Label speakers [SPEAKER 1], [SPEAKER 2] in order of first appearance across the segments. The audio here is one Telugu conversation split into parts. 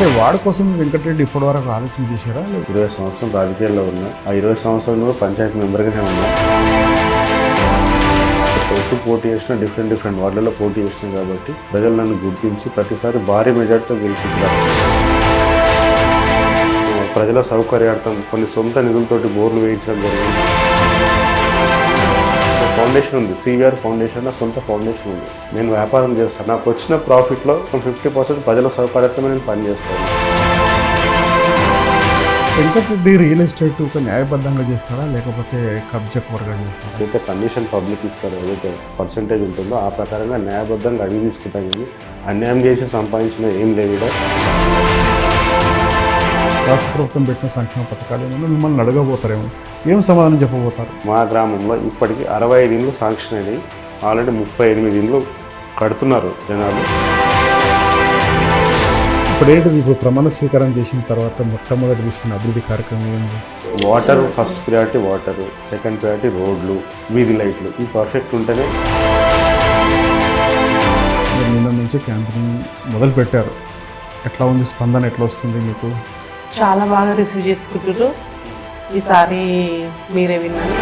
[SPEAKER 1] అంటే వాడి కోసం వెంకటరెడ్డి ఇప్పటివరకు ఆలోచన చేశారా?
[SPEAKER 2] ఇరవై సంవత్సరం రాజకీయాల్లో ఉన్నా ఆ ఇరవై సంవత్సరంలో పంచాయతీ మెంబర్గానే ఉన్నా. ఎప్పుడు పోటీ చేసిన డిఫరెంట్ డిఫరెంట్ వార్డులలో పోటీ చేసిన కాబట్టి ప్రజలు నన్ను గుర్తించి ప్రతిసారి భారీ మెజార్టీతో గెలిపించారు. ప్రజల సౌకర్యార్థం కొన్ని సొంత నిధులతోటి బోర్లు వేయించడం జరిగింది. ఫౌండేషన్ ఉంది సివిఆర్ ఫౌండేషన్ నా సొంత ఫౌండేషన్ ఉంది. నేను వ్యాపారం చేస్తాను. నాకు వచ్చిన ప్రాఫిట్లో ఫిఫ్టీ పర్సెంట్ ప్రజల సౌకర్యార్థం నేను పనిచేస్తాను
[SPEAKER 1] వెంకటరెడ్డి రియల్ ఎస్టేట్ ఒక న్యాయబద్ధంగా చేస్తారా? లేకపోతే కబ్జకు వర్గం చేస్తారా?
[SPEAKER 2] ఏదైతే కమిషన్ పబ్లిక్ ఇస్తారో. ఏదైతే పర్సంటేజ్ ఉంటుందో ఆ ప్రకారంగా న్యాయబద్ధంగా అడిగి తీసుకుంటాం. కానీ అన్యాయం చేసి సంపాదించిన ఏం లేదు.
[SPEAKER 1] రాష్ట్ర ప్రభుత్వం పెట్టిన సంక్షేమ పథకాలు ఏమన్నా మిమ్మల్ని అడగబోతారేమో ఏం సమాధానం చెప్పబోతారు?
[SPEAKER 2] మా గ్రామంలో ఇప్పటికీ అరవై ఐదు ఇండ్లు శాంక్షన్ అయినాయి. ఆల్రెడీ ముప్పై ఎనిమిది ఇండ్లు కడుతున్నారు జనాలు.
[SPEAKER 1] ఇప్పుడు ఏంటిది ఇప్పుడు ప్రమాణ స్వీకారం చేసిన తర్వాత మొట్టమొదటి తీసుకున్న అభివృద్ధి కార్యక్రమం ఏంది
[SPEAKER 2] water first priority water second priority రోడ్లు వీధి లైట్లు. ఈ పర్ఫెక్ట్ ఉంటేనే
[SPEAKER 1] నిన్న నుంచి క్యాంపెయిన్ మొదలు పెట్టారు ఎట్లా ఉంది? స్పందన ఎట్లా వస్తుంది మీకు?
[SPEAKER 3] చాలా బాగా రిసీవ్ చేసుకుంటారు ఈసారి మీరే విన్నారు.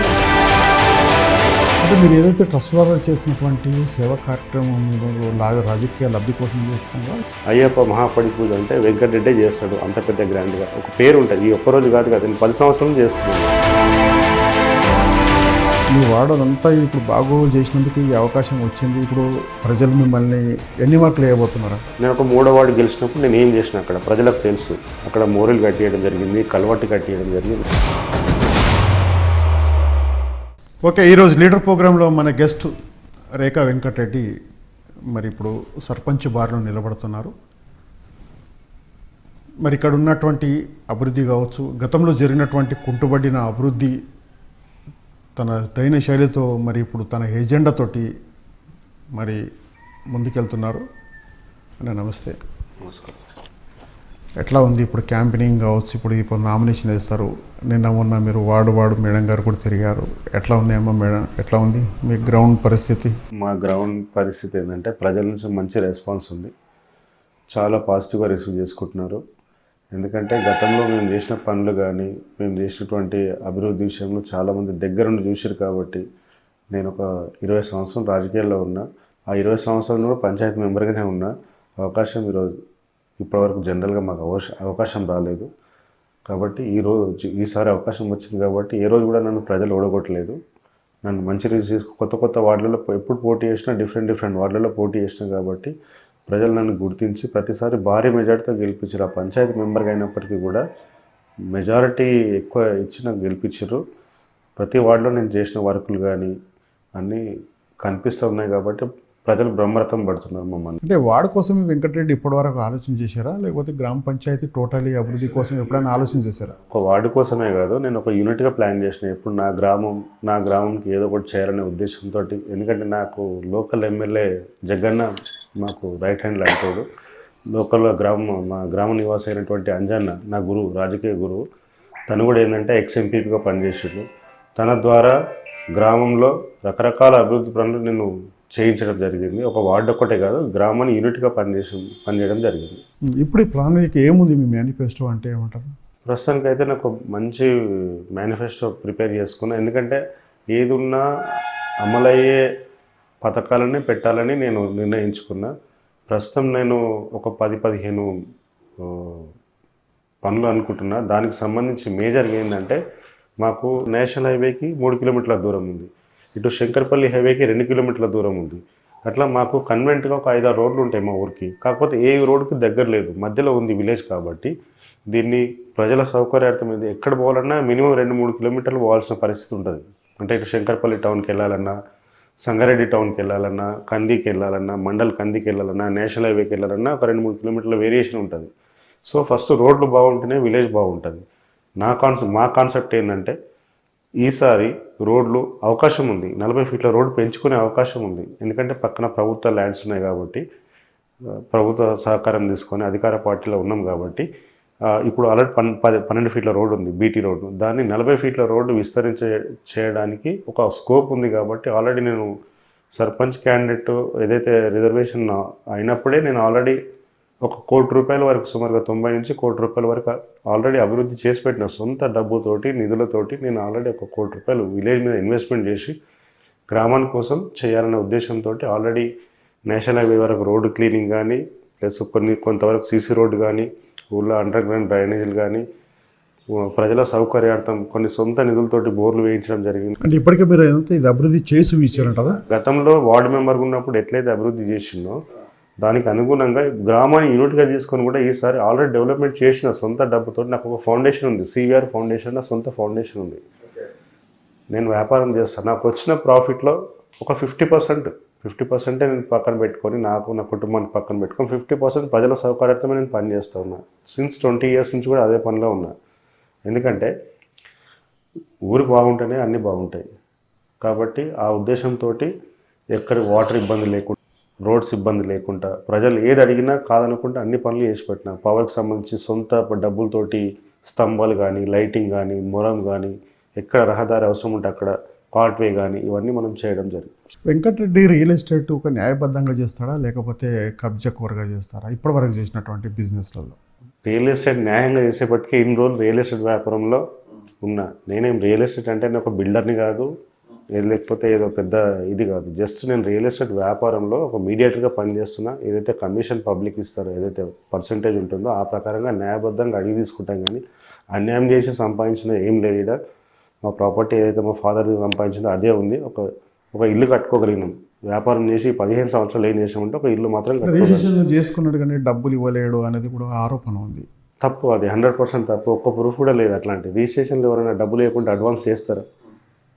[SPEAKER 1] అంటే మీరు ఏదైతే ట్రస్ట్ వారు చేసినటువంటి సేవా కార్యక్రమం లాగా రాజకీయ లబ్ధి కోసం చేస్తున్నారో?
[SPEAKER 2] అయ్యప్ప మహాపడి పూజ అంటే వెంకటరెడ్డి చేస్తాడు అంత పెద్ద గ్రాండ్గా. ఒక పేరు ఉంటుంది ఈ ఒక్కరోజు కాదు కదా నేను పది సంవత్సరాలు చేస్తున్నాను
[SPEAKER 1] మీ వాడదంతా ఇప్పుడు బాగోగులు చేసినందుకు ఈ అవకాశం వచ్చింది. ఇప్పుడు ప్రజలు మిమ్మల్ని ఎన్ని మార్కులు వేయబోతున్నారు?
[SPEAKER 2] నేను ఒక మూడో వార్డు గెలిచినప్పుడు నేను ఏం చేసిన అక్కడ? ప్రజలకు తెలుసు. అక్కడ మోరీలు కట్టేయడం జరిగింది కలవట్టి కట్టేయడం జరిగింది.
[SPEAKER 1] ఓకే ఈరోజు లీడర్ ప్రోగ్రాంలో మన గెస్ట్ రేఖా వెంకటరెడ్డి మరి ఇప్పుడు సర్పంచ్ బార్లో నిలబడుతున్నారు. మరి ఇక్కడ ఉన్నటువంటి అభివృద్ధి కావచ్చు గతంలో జరిగినటువంటి కుంటుబడిన అభివృద్ధి తన దైన శైలితో మరి ఇప్పుడు తన ఎజెండాతోటి మరి ముందుకెళ్తున్నారు. అన్న నమస్తే.
[SPEAKER 2] నమస్కారం.
[SPEAKER 1] ఎట్లా ఉంది ఇప్పుడు క్యాంపెయినింగ్ కావచ్చు ఇప్పుడు ఇప్పుడు నామినేషన్ వేస్తారు. నిన్న మొన్న మీరు వార్డు వార్డు మేడం గారు కూడా తిరిగారు. ఎట్లా ఉంది అమ్మ మేడం? ఎట్లా ఉంది మీ గ్రౌండ్ పరిస్థితి?
[SPEAKER 2] మా గ్రౌండ్ పరిస్థితి ఏంటంటే ప్రజల నుంచి మంచి రెస్పాన్స్ ఉంది. చాలా పాజిటివ్గా రిసీవ్ చేసుకుంటున్నారు. ఎందుకంటే గతంలో మేము చేసిన పనులు కానీ మేము చేసినటువంటి అభివృద్ధి విషయంలో చాలామంది దగ్గరుండి చూసారు కాబట్టి నేను ఒక ఇరవై సంవత్సరం రాజకీయాల్లో ఉన్నా. ఆ ఇరవై సంవత్సరంలో పంచాయతీ మెంబర్గానే ఉన్నా. అవకాశం ఈరోజు ఇప్పటివరకు జనరల్గా మాకు అవకాశం అవకాశం రాలేదు. కాబట్టి ఈ ఈసారి అవకాశం వచ్చింది కాబట్టి ఏ రోజు కూడా నన్ను ప్రజలు ఓడగొట్టలేదు. నన్ను మంచి రిసీవ్ కొత్త కొత్త వార్డులలో ఎప్పుడు పోటీ చేసినా డిఫరెంట్ డిఫరెంట్ వార్డులలో పోటీ చేసినా కాబట్టి ప్రజలు నన్ను గుర్తించి ప్రతిసారి భారీ మెజార్టీతో గెలిపించారు. ఆ పంచాయతీ మెంబర్గా అయినప్పటికీ కూడా మెజారిటీ ఎక్కువ ఇచ్చి నాకు గెలిపించారు. ప్రతి వార్డులో నేను చేసిన వర్కులు కానీ అన్నీ కనిపిస్తూ ఉన్నాయి కాబట్టి ప్రజలు బ్రహ్మరథం పడుతున్నారు మమ్మల్ని.
[SPEAKER 1] అంటే వార్డు కోసం వెంకటరెడ్డి ఇప్పటివరకు ఆలోచన చేశారా? లేకపోతే గ్రామ పంచాయతీ టోటలీ అభివృద్ధి కోసం ఎప్పుడైనా ఆలోచన చేశారా?
[SPEAKER 2] ఒక వార్డు కోసమే కాదు నేను ఒక యూనిట్గా ప్లాన్ చేసిన. ఎప్పుడు నా గ్రామం నా గ్రామంకి ఏదో ఒకటి చేయాలనే ఉద్దేశంతో ఎందుకంటే నాకు లోకల్ ఎమ్మెల్యే జగన్న మాకు రైట్ హ్యాండ్ లాంటోడు లోకల్ గ్రామం మా గ్రామ నివాసి అయినటువంటి అంజన్న నా గురువు రాజకీయ గురువు తను కూడా ఏంటంటే ఎక్స్ ఎంపీగా పనిచేసాడు. తన ద్వారా గ్రామంలో రకరకాల అభివృద్ధి పనులు నేను చేయించడం జరిగింది. ఒక వార్డు ఒక్కటే కాదు గ్రామాన్ని యూనిట్గా పనిచేసి పనిచేయడం జరిగింది.
[SPEAKER 1] ఇప్పుడు ఈ ప్రణాళిక ఏముంది? మీ మేనిఫెస్టో అంటే ఏమంటారు?
[SPEAKER 2] ప్రస్తుతానికి అయితే నాకు మంచి మేనిఫెస్టో ప్రిపేర్ చేసుకున్నా. ఎందుకంటే ఏది ఉన్నా అమలయ్యే పథకాలనే పెట్టాలని నేను నిర్ణయించుకున్నా. ప్రస్తుతం నేను ఒక పది పదిహేను పనులు అనుకుంటున్నా. దానికి సంబంధించి మేజర్గా ఏంటంటే మాకు నేషనల్ హైవేకి మూడు కిలోమీటర్ల దూరం ఉంది. ఇటు శంకర్పల్లి హైవేకి రెండు కిలోమీటర్ల దూరం ఉంది. అట్లా మాకు కన్వెంట్గా ఒక ఐదారు రోడ్లు ఉంటాయి మా ఊరికి. కాకపోతే ఏ రోడ్డుకి దగ్గర లేదు. మధ్యలో ఉంది విలేజ్ కాబట్టి దీన్ని ప్రజల సౌకర్యార్థం ఇది. ఎక్కడ పోవాలన్నా మినిమం రెండు మూడు కిలోమీటర్లు పోవాల్సిన పరిస్థితి ఉంటుంది. అంటే ఇటు శంకర్పల్లి టౌన్కి వెళ్ళాలన్నా సంగారెడ్డి టౌన్కి వెళ్ళాలన్నా కందికి వెళ్ళాలన్నా మండల్ కందికి వెళ్ళాలన్నా నేషనల్ హైవేకి వెళ్ళాలన్నా ఒక రెండు మూడు కిలోమీటర్ల వేరియేషన్ ఉంటుంది. సో ఫస్ట్ రోడ్లు బాగుంటేనే విలేజ్ బాగుంటుంది. నా కాన్సెప్ట్ మా కాన్సెప్ట్ ఏంటంటే ఈసారి రోడ్లు అవకాశం ఉంది. నలభై ఫీట్ల రోడ్డు పెంచుకునే అవకాశం ఉంది. ఎందుకంటే పక్కన ప్రభుత్వ ల్యాండ్స్ ఉన్నాయి కాబట్టి ప్రభుత్వ సహకారం తీసుకొని అధికార పార్టీలో ఉన్నాం కాబట్టి ఇప్పుడు ఆల్రెడీ పన్ పది పన్నెండు ఫీట్ల రోడ్డు ఉంది బీటీ రోడ్డు దాన్ని నలభై ఫీట్ల రోడ్డు విస్తరించే చేయడానికి ఒక స్కోప్ ఉంది కాబట్టి ఆల్రెడీ నేను సర్పంచ్ క్యాండిడేట్ ఏదైతే రిజర్వేషన్ అయినప్పుడే నేను ఆల్రెడీ ఒక కోటి రూపాయల వరకు సుమారుగా తొంభై నుంచి కోటి రూపాయల వరకు ఆల్రెడీ అభివృద్ధి చేసి పెట్టిన సొంత డబ్బుతోటి నిధులతోటి నేను ఆల్రెడీ ఒక కోటి రూపాయలు విలేజ్ మీద ఇన్వెస్ట్మెంట్ చేసి గ్రామం కోసం చేయాలనే ఉద్దేశంతో ఆల్రెడీ నేషనల్ హైవే వరకు రోడ్డు క్లీనింగ్ కానీ ప్లస్ కొన్ని కొంతవరకు సీసీ రోడ్డు కానీ ఊళ్ళో అండర్ గ్రౌండ్ డ్రైనేజీలు కానీ ప్రజల సౌకర్యార్థం కొన్ని సొంత నిధులతోటి బోర్లు వేయించడం జరిగింది.
[SPEAKER 1] అంటే ఇప్పటికే మీరు ఇది అభివృద్ధి చేసి ఇచ్చారంటారా?
[SPEAKER 2] గతంలో వార్డు మెంబర్గా ఉన్నప్పుడు ఎట్లయితే అభివృద్ధి చేసిందో దానికి అనుగుణంగా గ్రామాన్ని యూనిట్గా తీసుకొని కూడా ఈసారి ఆల్రెడీ డెవలప్మెంట్ చేసిన సొంత డబ్బుతో నాకు ఒక ఫౌండేషన్ ఉంది. సివిఆర్ ఫౌండేషన్ నా సొంత ఫౌండేషన్ ఉంది. నేను వ్యాపారం చేస్తాను నాకు వచ్చిన ప్రాఫిట్లో ఒక ఫిఫ్టీ పర్సెంట్ ఫిఫ్టీ పర్సెంటే నేను పక్కన పెట్టుకొని నాకు నా కుటుంబాన్ని పక్కన పెట్టుకొని ఫిఫ్టీ పర్సెంట్ ప్రజల సౌకర్యార్థమే నేను పని చేస్తూ ఉన్నా. సిన్స్ ట్వంటీ ఇయర్స్ నుంచి కూడా అదే పనిలో ఉన్నా. ఎందుకంటే ఊరు బాగుంటేనే అన్నీ బాగుంటాయి. కాబట్టి ఆ ఉద్దేశంతో ఎక్కడ వాటర్ ఇబ్బంది లేకుండా రోడ్స్ ఇబ్బంది లేకుండా ప్రజలు ఏది అడిగినా కాదనుకుంటే అన్ని పనులు చేసి పెట్టిన. పవర్కి సంబంధించి సొంత డబ్బులతోటి స్తంభాలు కానీ లైటింగ్ కానీ మొరం కానీ ఎక్కడ రహదారి అవసరం ఉంటే అక్కడ పార్ట్వే కానీ ఇవన్నీ మనం చేయడం జరిగింది
[SPEAKER 1] వెంకటరెడ్డి రియల్ ఎస్టేట్ ఒక న్యాయబద్ధంగా చేస్తాడా? లేకపోతే కబ్జా కూరగా చేస్తారా? ఇప్పటివరకు చేసినటువంటి బిజినెస్లలో.
[SPEAKER 2] రియల్ ఎస్టేట్ న్యాయంగా చేసేపటికే ఇన్ని రోజులు రియల్ ఎస్టేట్ వ్యాపారంలో ఉన్నా. నేనేం రియల్ ఎస్టేట్ అంటే నేను ఒక బిల్డర్ని కాదు లేకపోతే ఏదో పెద్ద ఇది కాదు. జస్ట్ నేను రియల్ ఎస్టేట్ వ్యాపారంలో ఒక మీడియేటర్గా పనిచేస్తున్నా. ఏదైతే కమిషన్ పబ్లిక్ ఇస్తారో ఏదైతే పర్సంటేజ్ ఉంటుందో ఆ ప్రకారంగా న్యాయబద్ధంగా అడిగి తీసుకుంటాం కానీ అన్యాయం చేసి సంపాదించిన ఏం లేదు ఈడ. మా ప్రాపర్టీ ఏదైతే మా ఫాదర్ సంపాదించిందో అదే ఉంది. ఒక ఒక ఇల్లు కట్టుకోగలిగినాం. వ్యాపారం చేసి పదిహేను సంవత్సరాలు ఏం చేసామంటే ఒక ఇల్లు మాత్రం
[SPEAKER 1] రిజిస్ట్రేషన్ చేసుకున్నాడు కానీ డబ్బులు ఇవ్వలేడు అనేది కూడా ఆరోపణ ఉంది.
[SPEAKER 2] తప్పు అది హండ్రెడ్ పర్సెంట్ తప్పు. ఒక్క ప్రూఫ్ కూడా లేదు అట్లాంటి. రిజిస్ట్రేషన్లో ఎవరైనా డబ్బులు లేకుండా అడ్వాన్స్ చేస్తారా?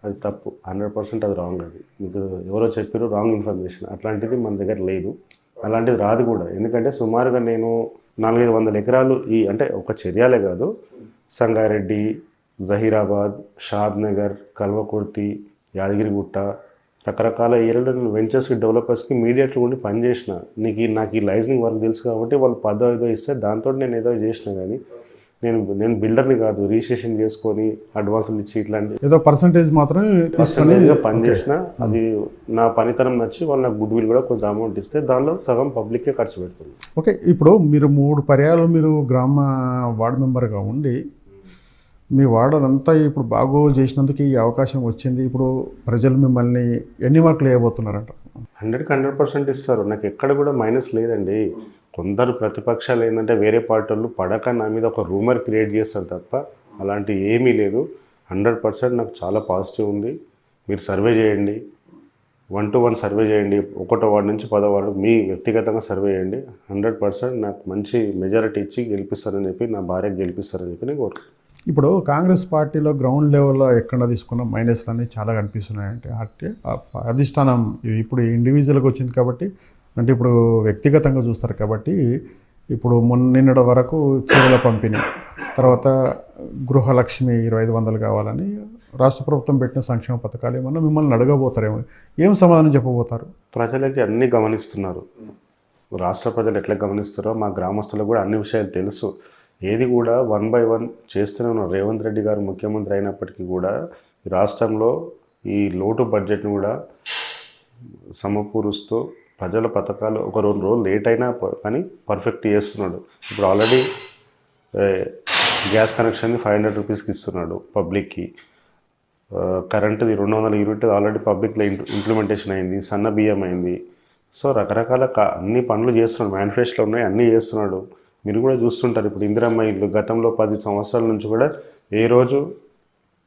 [SPEAKER 2] అది తప్పు. హండ్రెడ్ పర్సెంట్ అది రాంగ్ అది. మీకు ఎవరో చెప్పారు రాంగ్ ఇన్ఫర్మేషన్. అట్లాంటిది మన దగ్గర లేదు. అలాంటిది రాదు కూడా. ఎందుకంటే సుమారుగా నేను నాలుగైదు వందల ఎకరాలు ఈ అంటే ఒక చర్యాలే కాదు. సంగారెడ్డి జహీరాబాద్ షాద్ నగర్ కల్వకుర్తి యాదగిరిగుట్ట రకరకాల ఏరియాలో వెంచర్స్కి డెవలపర్స్కి మీడియేటర్ ఉండి పనిచేసిన. నీకు నాకు ఈ లైసెన్సింగ్ వర్క్ తెలుసు కాబట్టి వాళ్ళు పదో ఏదో ఇస్తే దాంతో నేను ఏదో చేసిన కానీ నేను నేను బిల్డర్ని కాదు రిజిస్ట్రేషన్ చేసుకొని అడ్వాన్సులు ఇచ్చి ఇట్లాంటి
[SPEAKER 1] ఏదో పర్సంటేజ్ మాత్రమే
[SPEAKER 2] పని చేసిన అది నా పనితనం నచ్చి వాళ్ళు నాకు గుడ్ విల్ కూడా కొంత అమౌంట్ ఇస్తే దానిలో సగం పబ్లిక్కే ఖర్చు పెడుతుంది.
[SPEAKER 1] ఓకే ఇప్పుడు మీరు మూడు పర్యాలు మీరు గ్రామ వార్డు మెంబర్గా ఉండి మీ వాడనంతా ఇప్పుడు బాగోగులు చేసినందుకు ఈ అవకాశం వచ్చింది. ఇప్పుడు ప్రజలు మిమ్మల్ని ఎన్ని మార్కులు వేయబోతున్నారంట?
[SPEAKER 2] హండ్రెడ్కి హండ్రెడ్ పర్సెంట్ ఇస్తారు. నాకు ఎక్కడ కూడా మైనస్ లేదండి. కొందరు ప్రతిపక్షాలు ఏంటంటే వేరే పార్టీలు పడక నా మీద ఒక రూమర్ క్రియేట్ చేస్తారు తప్ప అలాంటి ఏమీ లేదు. హండ్రెడ్ పర్సెంట్ నాకు చాలా పాజిటివ్ ఉంది. మీరు సర్వే చేయండి. వన్ టు వన్ సర్వే చేయండి. ఒకటో వార్డు నుంచి పదో వార్డు మీ వ్యక్తిగతంగా సర్వే చేయండి. హండ్రెడ్ పర్సెంట్ నాకు మంచి మెజారిటీ ఇచ్చి గెలిపిస్తారని చెప్పి నా భార్యకు గెలిపిస్తారని చెప్పి నేను కోరుకుంటున్నాను.
[SPEAKER 1] ఇప్పుడు కాంగ్రెస్ పార్టీలో గ్రౌండ్ లెవెల్లో ఎక్కడ తీసుకున్న మైనస్లు అనేవి చాలా కనిపిస్తున్నాయి అంటే అధిష్టానం ఇప్పుడు ఇండివిజువల్గా వచ్చింది కాబట్టి అంటే ఇప్పుడు వ్యక్తిగతంగా చూస్తారు కాబట్టి ఇప్పుడు మొన్న నిన్నటి వరకు చీరల పంపిణీ తర్వాత గృహలక్ష్మి ఇరవై ఐదు వందలు కావాలని రాష్ట్ర ప్రభుత్వం పెట్టిన సంక్షేమ పథకాలు ఏమన్నా మిమ్మల్ని అడగబోతారేమో. ఏం సమాధానం చెప్పబోతారు?
[SPEAKER 2] ప్రజలకి అన్నీ గమనిస్తున్నారు. రాష్ట్ర ప్రజలు ఎట్లా గమనిస్తారో మా గ్రామస్తులకు కూడా అన్ని విషయాలు తెలుసు. ఏది కూడా వన్ బై వన్ చేస్తూనే ఉన్నారు రేవంత్ రెడ్డి గారు ముఖ్యమంత్రి అయినప్పటికీ కూడా ఈ రాష్ట్రంలో ఈ లోటు బడ్జెట్ను కూడా సమకూరుస్తూ ప్రజల పథకాలు ఒక రెండు రోజులు లేట్ అయినా ప- కానీ పర్ఫెక్ట్ చేస్తున్నాడు. ఇప్పుడు ఆల్రెడీ గ్యాస్ కనెక్షన్ని ఫైవ్ హండ్రెడ్ రూపీస్కి ఇస్తున్నాడు పబ్లిక్కి. కరెంటుది రెండు వందల యూనిట్ ఆల్రెడీ పబ్లిక్లో ఇంప్లిమెంటేషన్ అయింది సన్న బియ్యం అయింది. సో రకరకాల అన్ని పనులు చేస్తున్నాడు. మేనిఫెస్టోలో ఉన్నాయి అన్నీ చేస్తున్నాడు. మీరు కూడా చూస్తుంటారు. ఇప్పుడు ఇందిరమ్మ ఇల్లు గతంలో పది సంవత్సరాల నుంచి కూడా ఏ రోజు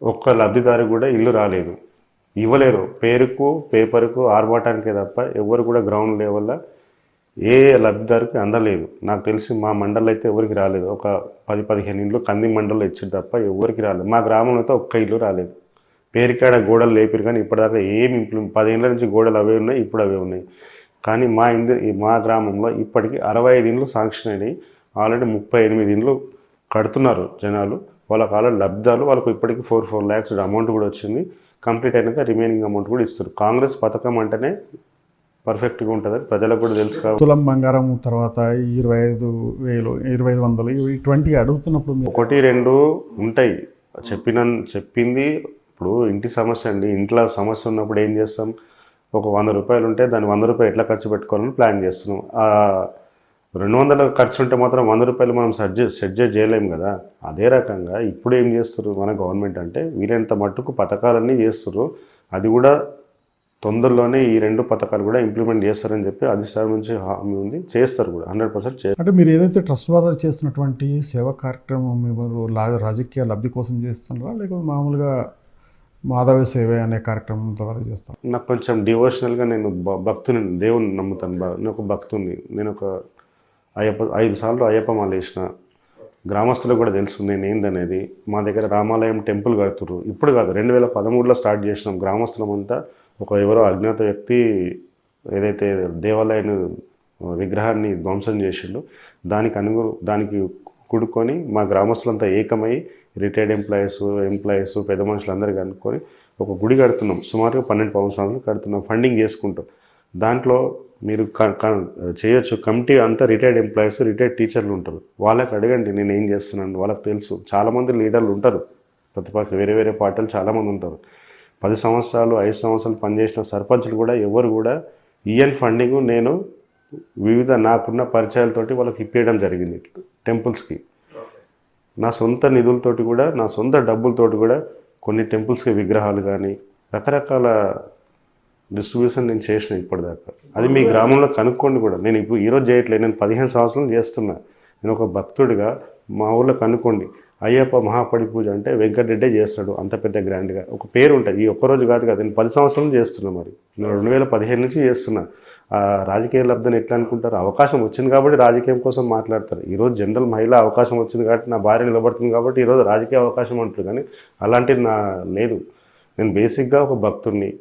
[SPEAKER 2] ఒక్క లబ్ధిదారు కూడా ఇల్లు రాలేదు. ఇవ్వలేరు. పేరుకు పేపర్కు ఆర్భాటానికే తప్ప ఎవరు కూడా గ్రౌండ్ లెవెల్లో ఏ లబ్ధిదారుకి అందలేదు. నాకు తెలిసి మా మండలం అయితే ఎవరికి రాలేదు. ఒక పది పదిహేను ఇండ్లు కంది మండలంలో ఇచ్చారు తప్ప ఎవరికి రాలేదు. మా గ్రామంలో అయితే ఒక్క ఇల్లు రాలేదు. పేరుకాడ గోడలు లేపారు కానీ ఇప్పటిదాకా ఏమి ఇంప్లిమెంట్ పదిహేనుల నుంచి గోడలు అవే ఉన్నాయి ఇప్పుడు అవే ఉన్నాయి. కానీ మా ఇంది మా గ్రామంలో ఇప్పటికి అరవై ఐదు ఇండ్లు శాంక్షన్ అయినాయి. ఆల్రెడీ ముప్పై ఎనిమిది ఇండ్లు కడుతున్నారు జనాలు. వాళ్ళకి ఆల్రెడీ లబ్ధాలు వాళ్ళకు ఇప్పటికి ఫోర్ ఫోర్ ల్యాక్స్ అమౌంట్ కూడా వచ్చింది. కంప్లీట్ అయినాక రిమైనింగ్ అమౌంట్ కూడా ఇస్తారు. కాంగ్రెస్ పథకం అంటేనే పర్ఫెక్ట్గా ఉంటుందని ప్రజలకు కూడా తెలుసు కాబట్టి.
[SPEAKER 1] తులం బంగారం తర్వాత ఇరవై ఐదు వేలు ఇరవై ఐదు వందలు ఇటువంటి అడుగుతున్నప్పుడు
[SPEAKER 2] ఒకటి రెండు ఉంటాయి. చెప్పిన చెప్పింది ఇప్పుడు ఇంటి సమస్య అండి. ఇంట్లో సమస్య ఉన్నప్పుడు ఏం చేస్తాం? ఒక వంద రూపాయలు ఉంటే దాన్ని వంద రూపాయలు ఎట్లా ఖర్చు పెట్టుకోవాలని ప్లాన్ చేస్తున్నాం. ఆ రెండు వందల ఖర్చు ఉంటే మాత్రం వంద రూపాయలు మనం సెట్ సెట్ చే- చేయలేం కదా. అదే రకంగా ఇప్పుడు ఏం చేస్తారు మన గవర్నమెంట్ అంటే వీలైనంత మట్టుకు పథకాలన్నీ చేస్తారు అది కూడా తొందరలోనే ఈ రెండు పథకాలు కూడా ఇంప్లిమెంట్ చేస్తారని చెప్పి అధిష్టానం నుంచి హామీ ఉంది. చేస్తారు కూడా హండ్రెడ్ పర్సెంట్ చేస్తారు.
[SPEAKER 1] అంటే మీరు ఏదైతే ట్రస్ట్ ద్వారా చేస్తున్నటువంటి సేవా కార్యక్రమం మీరు రాజకీయ లబ్ధి కోసం చేస్తున్నారా? లేకపోతే మామూలుగా మాధవ సేవ అనే కార్యక్రమం ద్వారా చేస్తాం
[SPEAKER 2] నాకు కొంచెం డివోషనల్గా నేను భక్తుని దేవుని నమ్ముతాను. నేను ఒక భక్తుని నేను ఒక అయ్యప్ప ఐదు సార్లు అయ్యప్ప మాల వేసిన గ్రామస్తులకు కూడా తెలుసు నేను ఏందనేది. మా దగ్గర రామాలయం టెంపుల్ కడుతురు ఇప్పుడు కాదు రెండు వేల పదమూడులో స్టార్ట్ చేసినాం గ్రామస్తులమంతా. ఒక ఎవరో అజ్ఞాత వ్యక్తి ఏదైతే దేవాలయం విగ్రహాన్ని ధ్వంసం చేసిండు దానికి అనుగు దానికి కుడుకొని మా గ్రామస్తులంతా ఏకమై రిటైర్డ్ ఎంప్లాయీస్ ఎంప్లాయీస్ పెద్ద మనుషులందరూ కనుక్కొని ఒక గుడి కడుతున్నాం. సుమారుగా పన్నెండు పవన్ సంవత్సరాలు కడుతున్నాం. ఫండింగ్ చేసుకుంటాం. దాంట్లో మీరు క- చేయొచ్చు. కమిటీ అంతా రిటైర్డ్ ఎంప్లాయీస్ రిటైర్డ్ టీచర్లు ఉంటారు. వాళ్ళకి అడగండి నేను ఏం చేస్తున్నాను వాళ్ళకి తెలుసు. చాలామంది లీడర్లు ఉంటారు. ప్రతిపక్ష వేరే వేరే పార్టీలు చాలామంది ఉంటారు. పది సంవత్సరాలు ఐదు సంవత్సరాలు పనిచేసిన సర్పంచులు కూడా ఎవరు కూడా ఈఎన్ ఫండింగ్ నేను వివిధ నాకున్న పరిచయాలతోటి వాళ్ళకి ఇప్పించడం జరిగింది. టెంపుల్స్కి. నా సొంత నిధులతోటి కూడా నా సొంత డబ్బులతోటి కూడా కొన్ని టెంపుల్స్కి విగ్రహాలు కానీ రకరకాల డిస్ట్రిబ్యూషన్ నేను చేసిన ఇప్పటిదాకా. అది మీ గ్రామంలో కనుక్కోండి కూడా. నేను ఇప్పుడు ఈరోజు చేయట్లేదు. నేను పదిహేను సంవత్సరాలు చేస్తున్నా. నేను ఒక భక్తుడిగా మా ఊళ్ళో కనుక్కోండి. అయ్యప్ప మహాపడి పూజ అంటే వెంకటరెడ్డే చేస్తాడు. అంత పెద్ద గ్రాండ్గా. ఒక పేరు ఉంటుంది. ఈ ఒక్కరోజు కాదు కదా. నేను పది సంవత్సరాలు చేస్తున్నా మరి. నేను రెండు వేల పదిహేను నుంచి చేస్తున్నా. ఆ రాజకీయ లబ్ధిని ఎట్లా అనుకుంటారు? అవకాశం వచ్చింది కాబట్టి రాజకీయం కోసం మాట్లాడతారు. ఈరోజు జనరల్ మహిళ అవకాశం వచ్చింది కాబట్టి నా భార్య నిలబడుతుంది కాబట్టి ఈరోజు రాజకీయ అవకాశం అంటారు. కానీ అలాంటిది నా లేదు. నేను బేసిక్గా ఒక భక్తుడిని.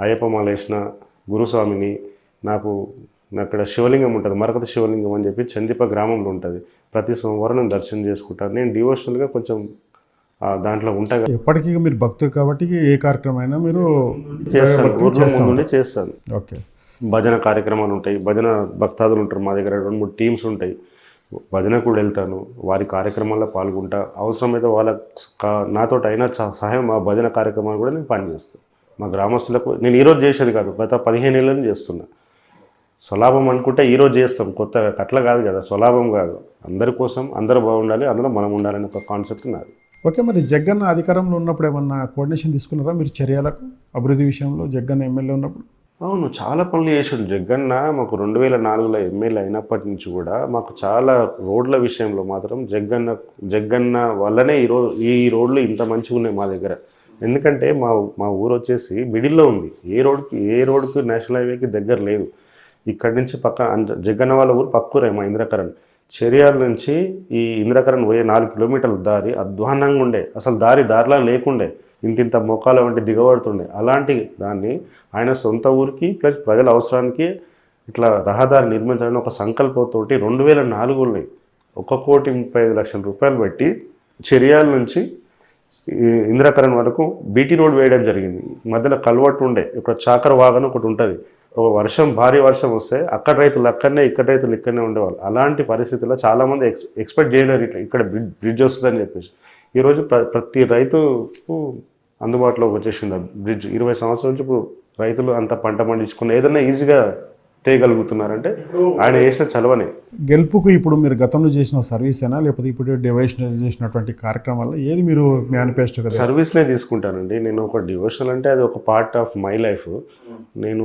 [SPEAKER 2] అయ్యప్ప మాలేసిన గురుస్వామిని నాకు అక్కడ శివలింగం ఉంటుంది మరకత శివలింగం అని చెప్పి చందిప గ్రామంలో ఉంటుంది. ప్రతి సోమవారం నేను దర్శనం చేసుకుంటాను నేను డివోషనల్గా కొంచెం ఆ, దాంట్లో ఉంటా. కదా.
[SPEAKER 1] ఎప్పటికీ మీరు భక్తులు కాబట్టి ఏ కార్యక్రమం అయినా మీరు
[SPEAKER 2] చేస్తాను. చేస్తాను.
[SPEAKER 1] ఓకే.
[SPEAKER 2] భజన కార్యక్రమాలు ఉంటాయి. భజన భక్తాదులు ఉంటారు మా దగ్గర. రెండు మూడు టీమ్స్ ఉంటాయి. భజన కూడా వెళ్తాను. వారి కార్యక్రమాల్లో పాల్గొంటా. అవసరమైతే వాళ్ళ నాతో అయినా సహ- సహాయం మా భజన కార్యక్రమాలు కూడా నేను పనిచేస్తాను. మా గ్రామస్తులకు నేను ఈరోజు చేసేది కాదు గత పదిహేను ఏళ్ళ నుంచి చేస్తున్నా. స్వలాభం అనుకుంటే ఈరోజు చేస్తాం కొత్తగా అట్లా కాదు కదా స్వలాభం కాదు. అందరి కోసం అందరూ బాగుండాలి అందులో మనం ఉండాలని ఒక కాన్సెప్ట్ నాది.
[SPEAKER 1] ఓకే మరి జగన్ అధికారంలో ఉన్నప్పుడు ఏమన్నా కోఆర్డినేషన్ తీసుకున్నారా మీరు చర్యలకు? అభివృద్ధి విషయంలో జగన్ ఎమ్మెల్యే ఉన్నప్పుడు?
[SPEAKER 2] అవును చాలా పనులు చేసాడు. జగన్న మాకు రెండు వేల నాలుగులో ఎమ్మెల్యే అయినప్పటి నుంచి కూడా మాకు చాలా రోడ్ల విషయంలో మాత్రం జగన్న జగన్న వల్లనే ఈరోజు ఈ రోడ్లు ఇంత మంచిగా ఉన్నాయి మా దగ్గర. ఎందుకంటే మా మా ఊరు వచ్చేసి మిడిల్లో ఉంది. ఏ రోడ్కి ఏ రోడ్కి నేషనల్ హైవేకి దగ్గర లేదు ఇక్కడి నుంచి పక్క జగ్గన్న జగన్న వాళ్ళ ఊరు పక్కూరే మా ఇంద్రకరణ్. చెరియాల నుంచి ఈ ఇంద్రకరణ్ పోయే నాలుగు కిలోమీటర్ల దారి అధ్వానంగా ఉండే. అసలు దారి దారిలా లేకుండే. ఇంత ఇంత మొక్కల వంటి దిగబడుతుండే. అలాంటి దాన్ని ఆయన సొంత ఊరికి ప్లస్ ప్రజల అవసరానికి ఇట్లా రహదారి నిర్మించాలని ఒక సంకల్పంతో రెండు వేల నాలుగులో ఒక కోటి ముప్పై ఐదు లక్షల రూపాయలు పెట్టి చెరియాల నుంచి ఇంద్రకరణ్ వరకు బీటీ రోడ్ వేయడం జరిగింది. మధ్యలో కల్వట్టు ఉండే ఇక్కడ చాకర వాగన్ ఒకటి ఉంటుంది. ఒక వర్షం భారీ వర్షం వస్తే అక్కడ రైతులు అక్కడనే ఇక్కడ రైతులు ఇక్కడనే ఉండేవాళ్ళు. అలాంటి పరిస్థితుల్లో చాలామంది ఎక్స్ ఎక్స్పెక్ట్ చేయలేరు ఇట్లా ఇక్కడ బ్రిడ్జ్ బ్రిడ్జ్ వస్తుందని చెప్పేసి. ఈరోజు ప్ర ప్రతి రైతుకు అందుబాటులోకి వచ్చేసింది బ్రిడ్జ్. ఇరవై సంవత్సరాల నుంచి ఇప్పుడు రైతులు అంత పంట పండించుకున్న ఏదైనా ఈజీగా తేయగలుగుతున్నారంటే ఆయన చేసిన చలవనే.
[SPEAKER 1] గెలుపుకు ఇప్పుడు మీరు గతంలో చేసిన సర్వీస్ అయినా లేకపోతే ఇప్పుడు డివైషన్ చేసినటువంటి కార్యక్రమాల్లో ఏది మీరు మేనిఫెస్టో కదా
[SPEAKER 2] సర్వీస్నే తీసుకుంటానండి. నేను ఒక డివోషనల్ అంటే అది ఒక పార్ట్ ఆఫ్ మై లైఫ్. నేను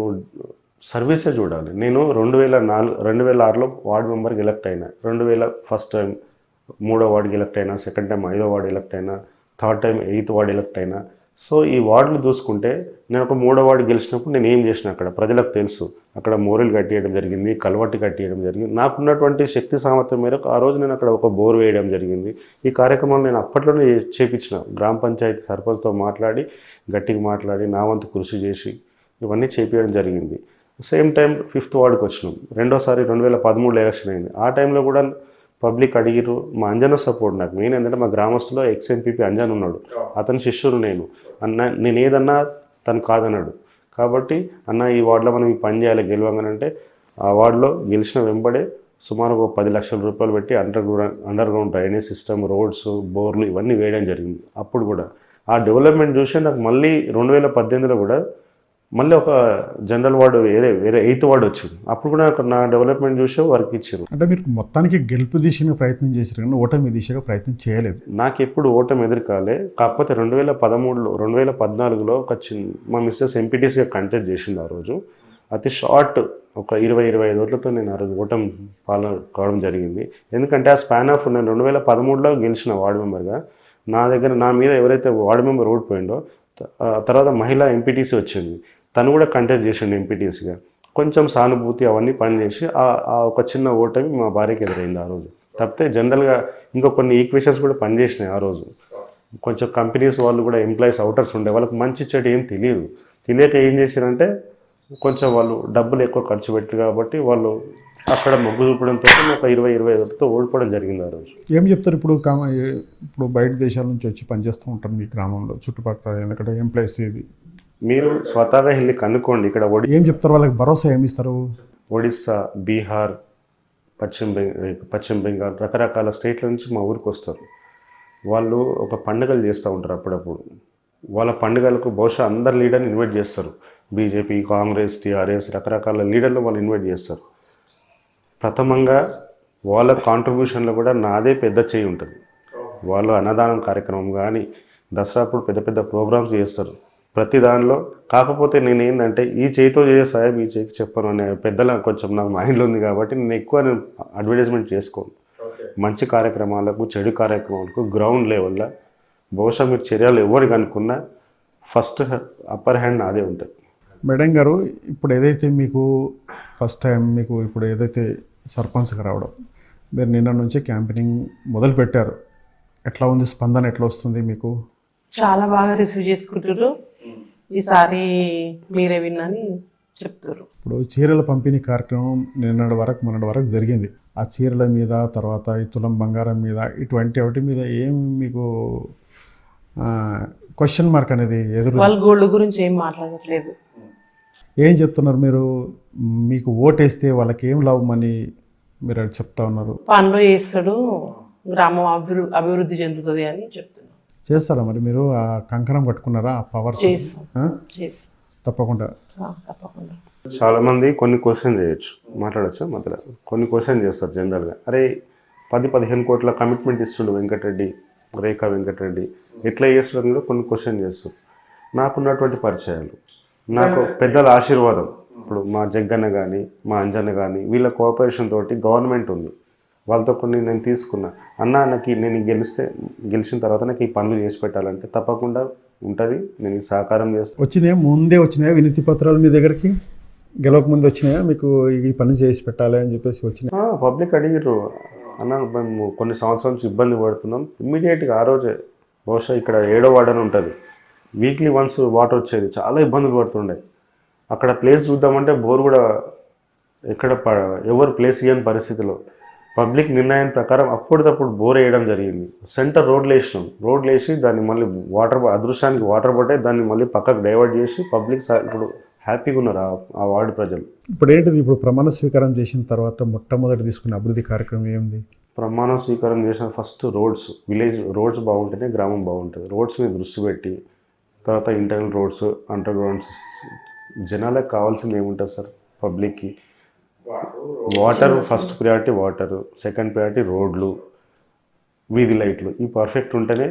[SPEAKER 2] సర్వీసే చూడాలి. నేను రెండు వేల నాలుగు రెండు వేల ఆరులో వార్డు మెంబర్కి ఎలక్ట్ అయినా రెండు వేల ఫస్ట్ టైం మూడో వార్డుకి ఎలక్ట్ అయినా సెకండ్ టైం ఐదో వార్డు ఎలక్ట్ అయినా third time eighth ward elect అయినా సో ఈ వార్డులు చూసుకుంటే నేను ఒక మూడో వార్డు గెలిచినప్పుడు నేను ఏం చేసిన అక్కడ ప్రజలకు తెలుసు. అక్కడ మోరీలు కట్టేయడం జరిగింది కలవట్టి కట్టేయడం జరిగింది. నాకున్నటువంటి శక్తి సామర్థ్యం మేరకు ఆ రోజు నేను అక్కడ ఒక బోర్ వేయడం జరిగింది. ఈ కార్యక్రమం నేను అప్పట్లోనే చేపించిన. గ్రామ పంచాయతీ సర్పంచ్తో మాట్లాడి గట్టిగా మాట్లాడి నా వంతు కృషి చేసి ఇవన్నీ చేపించడం జరిగింది. సేమ్ టైం ఫిఫ్త్ వార్డుకి వచ్చినాం రెండోసారి రెండు వేల పదమూడులో ఎలక్షన్ అయింది. ఆ టైంలో కూడా పబ్లిక్ అడిగిరు మా అంజన సపోర్ట్ నాకు. మెయిన్ ఏంటంటే మా గ్రామస్తులో ఎక్స్ ఎంపీపీ అంజన్ ఉన్నాడు. అతని శిష్యుడు నేను. అన్న నేను ఏదన్నా తను కాదన్నాడు. కాబట్టి అన్న ఈ వార్డులో మనం ఈ పని చేయాలి గెలవంగానంటే ఆ వార్డులో గెలిచిన వెంబడే సుమారు ఒక పది లక్షల రూపాయలు పెట్టి underground underground drainage system roads బోర్లు ఇవన్నీ వేయడం జరిగింది. అప్పుడు కూడా ఆ డెవలప్మెంట్ చూసి నాకు మళ్ళీ రెండు వేల పద్దెనిమిదిలో కూడా మళ్ళీ ఒక జనరల్ వార్డు వేరే వేరే ఎయిత్ వార్డు వచ్చింది. అప్పుడు కూడా నా డెవలప్మెంట్ చూసి వర్క్ ఇచ్చారు.
[SPEAKER 1] అంటే మీరు మొత్తానికి గెలుపు దిశగా ప్రయత్నం చేశారు కానీ ఓటమి దిశగా ప్రయత్నం చేయలేదు.
[SPEAKER 2] నాకు ఎప్పుడు ఓటమి ఎదురు కాలే కాకపోతే రెండు వేల పదమూడులో రెండు వేల పద్నాలుగులో ఒక చిన్న మా మిస్సెస్ ఎంపీటీసీగా కంటెస్ట్ చేసింది ఆ రోజు. అతి షార్ట్ ఒక ఇరవై ఇరవై ఐదు ఓట్లతో నేను ఆ రోజు ఓటమి పాలన కావడం జరిగింది. ఎందుకంటే ఆ స్పాన్ ఆఫ్ నేను రెండు వేల పదమూడులో గెలిచిన వార్డు మెంబర్గా నా దగ్గర నా మీద ఎవరైతే వార్డు మెంబర్ ఓడిపోయిండో తర్వాత మహిళా ఎంపీటీసీ వచ్చింది. తను కూడా కంటెస్ట్ చేసిండు ఎంపీటీసీగా కొంచెం సానుభూతి అవన్నీ పనిచేసి ఆ ఒక చిన్న ఓటమి మా భార్యకి ఎదురైంది ఆ రోజు. తప్పితే జనరల్గా ఇంకా కొన్ని ఈక్వేషన్స్ కూడా పనిచేసినాయి ఆ రోజు. కొంచెం కంపెనీస్ వాళ్ళు కూడా ఎంప్లాయీస్ అవుటర్స్ ఉండే వాళ్ళకి మంచి చెడు ఏం తెలియదు. తెలియక ఏం చేశారంటే కొంచెం వాళ్ళు డబ్బులు ఎక్కువ ఖర్చు పెట్టారు కాబట్టి వాళ్ళు అక్కడ మొగ్గు చూపడంతో ఒక ఇరవై ఇరవై ఐదుతో ఓడిపోవడం జరిగింది ఆ రోజు.
[SPEAKER 1] ఏం చెప్తారు ఇప్పుడు ఇప్పుడు బయట దేశాల నుంచి వచ్చి పనిచేస్తూ ఉంటారు మీ గ్రామంలో చుట్టుపక్కల ఎందుకంటే ఎంప్లాయీస్ ఇది
[SPEAKER 2] మీరు స్వతహాగా వెళ్ళి కనుక్కోండి. ఇక్కడ ఒడి
[SPEAKER 1] ఏం చెప్తారు? వాళ్ళకి భరోసా ఏమి ఇస్తారు?
[SPEAKER 2] ఒడిస్సా బీహార్ పశ్చిమ బెంగాల్ పశ్చిమ బెంగాల్ రకరకాల స్టేట్ల నుంచి మా ఊరికి వస్తారు. వాళ్ళు ఒక పండుగలు చేస్తూ ఉంటారు అప్పుడప్పుడు. వాళ్ళ పండుగలకు బహుశా అందరు లీడర్ని ఇన్వైట్ చేస్తారు. బీజేపీ కాంగ్రెస్ టీఆర్ఎస్ రకరకాల లీడర్లు వాళ్ళు ఇన్వైట్ చేస్తారు. ప్రథమంగా వాళ్ళ కాంట్రిబ్యూషన్లో కూడా నాదే పెద్ద చేయి ఉంటుంది. వాళ్ళు అన్నదానం కార్యక్రమం కానీ దసరా అప్పుడు పెద్ద పెద్ద ప్రోగ్రామ్స్ చేస్తారు. ప్రతి దానిలో. కాకపోతే నేను ఏంటంటే ఈ చేయితో చేసే సాయం ఈ చేయికి చెప్పను అనే పెద్దల కొంచెం నాకు మైండ్లో ఉంది కాబట్టి నేను ఎక్కువ నేను అడ్వర్టైజ్మెంట్ చేసుకోను. మంచి కార్యక్రమాలకు చెడు కార్యక్రమాలకు గ్రౌండ్ లెవెల్లో బహుశా మీరు చర్యలు ఎవరికి అనుకున్నా ఫస్ట్ అప్పర్ హ్యాండ్ నాదే ఉంటుంది.
[SPEAKER 1] మేడం గారు ఇప్పుడు ఏదైతే మీకు ఫస్ట్ టైం మీకు ఇప్పుడు ఏదైతే సర్పంచ్గా రావడం మీరు నిన్న నుంచి క్యాంపెయినింగ్ మొదలు పెట్టారు ఎట్లా ఉంది? స్పందన ఎట్లా వస్తుంది మీకు?
[SPEAKER 3] చాలా బాగా రిసీవ్ చేసుకుంటారు ఈసారి మీరే విన్నని చెప్తారు.
[SPEAKER 1] ఇప్పుడు చీరల పంపిణీ కార్యక్రమం నిన్నటి వరకు మొన్నటి వరకు జరిగింది. ఆ చీరల మీద తర్వాత ఈ తులం బంగారం మీద ఇటువంటి వాటి మీద ఏం మీకు క్వశ్చన్ మార్క్ అనేది ఎదురు?
[SPEAKER 3] వాళ్ళు గోల్డ్ గురించి ఏం మాట్లాడట్లేదు.
[SPEAKER 1] ఏం చెప్తున్నారు మీరు? మీకు ఓటేస్తే వాళ్ళకి ఏం లాభం అని మీరు చెప్తా ఉన్నారు?
[SPEAKER 3] పనులు చేస్తాడు గ్రామం అభివృద్ధి అభివృద్ధి చెందుతుంది అని చెప్తున్నాను
[SPEAKER 1] చేస్తారా మరి మీరు ఆ కంకణం కట్టుకున్నారా ఆ పవర్ తప్పకుండా.
[SPEAKER 3] ఆ, తప్పకుండా.
[SPEAKER 2] చాలా మంది కొన్ని క్వశ్చన్ చేయొచ్చు. మాట్లాడచ్చు మధ్యలో కొన్ని క్వశ్చన్ చేస్తారు జనరల్గా అరే పది పదిహేను కోట్ల కమిట్మెంట్ ఇస్తుండు వెంకటరెడ్డి రేఖా వెంకటరెడ్డి. ఎట్లా చేస్తున్నారు కూడా కొన్ని క్వశ్చన్ చేస్తారు నాకున్నటువంటి పరిచయాలు. నాకు పెద్దల ఆశీర్వాదం. ఇప్పుడు మా జగ్గన్న కానీ మా అంజన్న కానీ వీళ్ళ కోఆపరేషన్ తోటి గవర్నమెంట్ ఉంది. వాళ్ళతో కొన్ని నేను తీసుకున్నా. అన్న నాకు నేను గెలిస్తే గెలిచిన తర్వాత నాకు ఈ పనులు చేసి పెట్టాలంటే తప్పకుండా ఉంటుంది. నేను సహకారం చేస్తాను
[SPEAKER 1] వచ్చినాయా? ముందే వచ్చినాయా వినతి పత్రాలు మీ దగ్గరికి? గెలవక ముందు వచ్చినాయా? మీకు ఈ పని చేసి పెట్టాలి అని చెప్పేసి వచ్చినాయి?
[SPEAKER 2] పబ్లిక్ అడిగిర్రు. అన్న మేము కొన్ని సంవత్సరాల నుంచి ఇబ్బంది పడుతున్నాం. ఇమ్మీడియట్గా ఆ రోజే బహుశా ఇక్కడ ఏడో వార్డ్ అని ఉంటుంది. వీక్లీ వన్స్ వాటర్ వచ్చేది. చాలా ఇబ్బందులు పడుతుండే. అక్కడ ప్లేస్ చూద్దామంటే బోర్ కూడా ఎక్కడ ఎవరు ప్లేస్ ఇవ్వని పరిస్థితిలో. పబ్లిక్ నిర్ణయం ప్రకారం అప్పటిదప్పుడు బోర్ వేయడం జరిగింది. సెంటర్ రోడ్లు వేసినాం. రోడ్లు వేసి దాన్ని మళ్ళీ వాటర్ అదృష్టానికి వాటర్ పట్టే దాన్ని మళ్ళీ పక్కకు డైవర్ట్ చేసి పబ్లిక్ ఇప్పుడు హ్యాపీగా ఉన్నారు ఆ- ఆ వార్డు ప్రజలు.
[SPEAKER 1] ఇప్పుడు ఏంటిది? ఇప్పుడు ప్రమాణ స్వీకారం చేసిన తర్వాత మొట్టమొదటి తీసుకున్న అభివృద్ధి కార్యక్రమం ఏంది
[SPEAKER 2] ప్రమాణ స్వీకారం చేసిన ఫస్ట్ రోడ్స్ విలేజ్ రోడ్స్ బాగుంటేనే గ్రామం బాగుంటుంది. రోడ్స్ మీద దృష్టి పెట్టి తర్వాత ఇంటర్నల్ రోడ్స్ అండర్ గ్రౌండ్స్ జనాలకు కావాల్సింది ఏముంటుంది సార్? పబ్లిక్కి water first priority water second priority రోడ్లు వీధి లైట్లు. ఈ పర్ఫెక్ట్ ఉంటేనే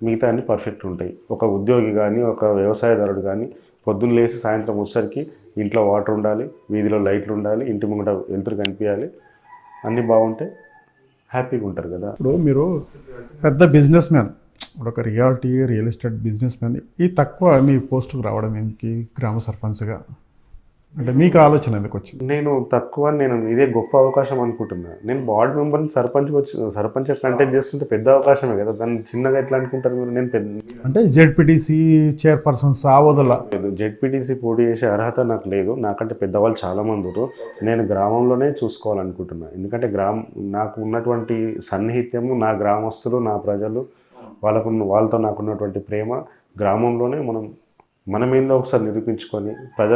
[SPEAKER 2] మిగతా అన్ని పర్ఫెక్ట్ ఉంటాయి. ఒక ఉద్యోగి కానీ ఒక వ్యవసాయదారుడు కానీ పొద్దున్న లేచి సాయంత్రం వచ్చేసరికి ఇంట్లో వాటర్ ఉండాలి వీధిలో లైట్లు ఉండాలి ఇంటి ముంగట వెలుతురు కనిపించాలి. అన్నీ బాగుంటే హ్యాపీగా ఉంటారు కదా.
[SPEAKER 1] ఇప్పుడు మీరు పెద్ద బిజినెస్ మ్యాన్ ఇప్పుడు ఒక reality real estate businessman ఈ తక్కువ మీ పోస్టుకు రావడం ఏంటి? గ్రామ సర్పంచ్గా. అంటే మీకు ఆలోచన ఎందుకు వచ్చింది?
[SPEAKER 2] నేను తక్కువ నేను ఇదే గొప్ప అవకాశం అనుకుంటున్నా. నేను వార్డ్ మెంబర్ని సర్పంచ్ వచ్చి సర్పంచ్ కంటెక్ట్ చేస్తుంటే పెద్ద అవకాశమే కదా. దాన్ని చిన్నగా ఎట్లా అనుకుంటారు మీరు? నేను పెద్ద
[SPEAKER 1] అంటే జెడ్పీటీసీ చైర్పర్సన్స్ ఆ వదల
[SPEAKER 2] లేదు జెడ్పీటీసీ పోటీ చేసే అర్హత నాకు లేదు. నాకంటే పెద్దవాళ్ళు చాలామంది ఉన్నారు నేను గ్రామంలోనే చూసుకోవాలనుకుంటున్నా. ఎందుకంటే గ్రామ నాకు ఉన్నటువంటి సన్నిహిత్యము నా గ్రామస్తులు నా ప్రజలు వాళ్ళకు వాళ్ళతో నాకున్నటువంటి ప్రేమ గ్రామంలోనే మనం మనమేందో ఒకసారి నిరూపించుకొని ప్రజ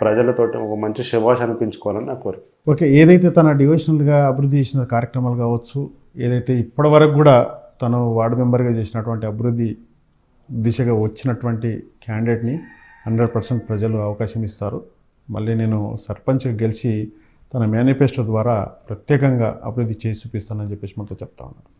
[SPEAKER 2] ప్రజలతోటి ఒక మంచి శుభాష అనిపించుకోవాలని నా కోరిక.
[SPEAKER 1] ఓకే ఏదైతే తన డివిజనల్గా అభివృద్ధి చేసిన కార్యక్రమాలు కావచ్చు ఏదైతే ఇప్పటి వరకు కూడా తను వార్డు మెంబర్గా చేసినటువంటి అభివృద్ధి దిశగా వచ్చినటువంటి క్యాండిడేట్ని హండ్రెడ్ పర్సెంట్ ప్రజలు అవకాశం ఇస్తారు. మళ్ళీ నేను సర్పంచ్గా గెలిచి తన మేనిఫెస్టో ద్వారా ప్రత్యేకంగా అభివృద్ధి చేసి చూపిస్తానని చెప్పేసి మనతో చెప్తా ఉన్నాను